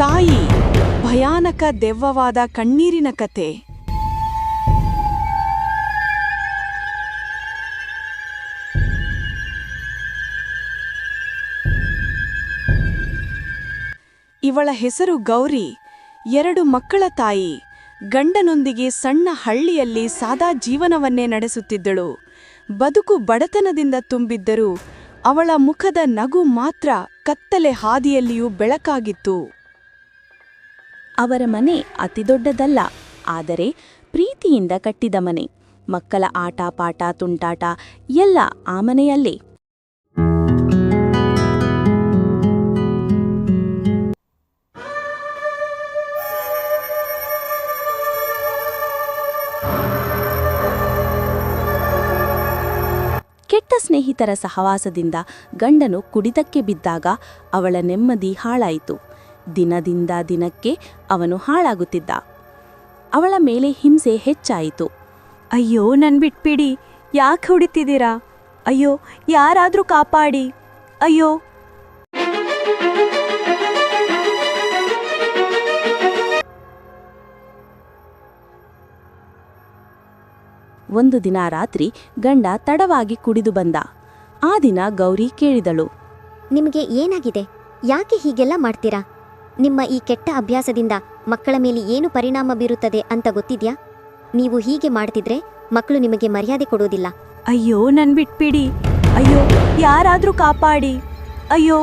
ತಾಯಿ, ಭಯಾನಕ ದೆವ್ವವಾದ ಕಣ್ಣೀರಿನ ಕತೆ. ಇವಳ ಹೆಸರು ಗೌರಿ, ಎರಡು ಮಕ್ಕಳ ತಾಯಿ. ಗಂಡನೊಂದಿಗೆ ಸಣ್ಣ ಹಳ್ಳಿಯಲ್ಲಿ ಸಾದಾ ಜೀವನವನ್ನೇ ನಡೆಸುತ್ತಿದ್ದಳು. ಬದುಕು ಬಡತನದಿಂದ ತುಂಬಿದ್ದರೂ ಅವಳ ಮುಖದ ನಗು ಮಾತ್ರ ಕತ್ತಲೆ ಹಾದಿಯಲ್ಲಿಯೂ ಬೆಳಕಾಗಿತ್ತು. ಅವರ ಮನೆ ಅತಿದೊಡ್ಡದಲ್ಲ ಆದರೆ ಪ್ರೀತಿಯಿಂದ ಕಟ್ಟಿದ ಮನೆ. ಮಕ್ಕಳ ಆಟ, ಪಾಠ, ತುಂಟಾಟ ಎಲ್ಲ ಆ ಮನೆಯಲ್ಲೇ. ಕೆಟ್ಟ ಸ್ನೇಹಿತರ ಸಹವಾಸದಿಂದ ಗಂಡನು ಕುಡಿತಕ್ಕೆ ಬಿದ್ದಾಗ ಅವಳ ನೆಮ್ಮದಿ ಹಾಳಾಯಿತು. ದಿನದಿಂದ ದಿನಕ್ಕೆ ಅವನು ಹಾಳಾಗುತ್ತಿದ್ದ. ಅವಳ ಮೇಲೆ ಹಿಂಸೆ ಹೆಚ್ಚಾಯಿತು. ಅಯ್ಯೋ ನನ್ ಬಿಟ್ಬಿಡಿ. ಯಾಕೆ ಹೊಡಿತಿದ್ದೀರಾ? ಅಯ್ಯೋ ಯಾರಾದ್ರೂ ಕಾಪಾಡಿ. ಅಯ್ಯೋ. ಒಂದು ದಿನ ರಾತ್ರಿ ಗಂಡ ತಡವಾಗಿ ಕುಡಿದು ಬಂದ. ಆ ದಿನ ಗೌರಿ ಕೇಳಿದಳು. ನಿಮಗೆ ಏನಾಗಿದೆ? ಯಾಕೆ ಹೀಗೆಲ್ಲ ಮಾಡ್ತೀರಾ? ನಿಮ್ಮ ಈ ಕೆಟ್ಟ ಅಭ್ಯಾಸದಿಂದ ಮಕ್ಕಳ ಮೇಲೆ ಏನು ಪರಿಣಾಮ ಬೀರುತ್ತದೆ ಅಂತ ಗೊತ್ತಿದ್ಯಾ? ನೀವು ಹೀಗೆ ಮಾಡ್ತಿದ್ರೆ ಮಕ್ಕಳು ನಿಮಗೆ ಮರ್ಯಾದೆ ಕೊಡೋದಿಲ್ಲ. ಅಯ್ಯೋ, ನನ್ ಬಿಟ್ಬಿಡಿ. ಅಯ್ಯೋ, ಯಾರಾದ್ರೂ ಕಾಪಾಡಿ. ಅಯ್ಯೋ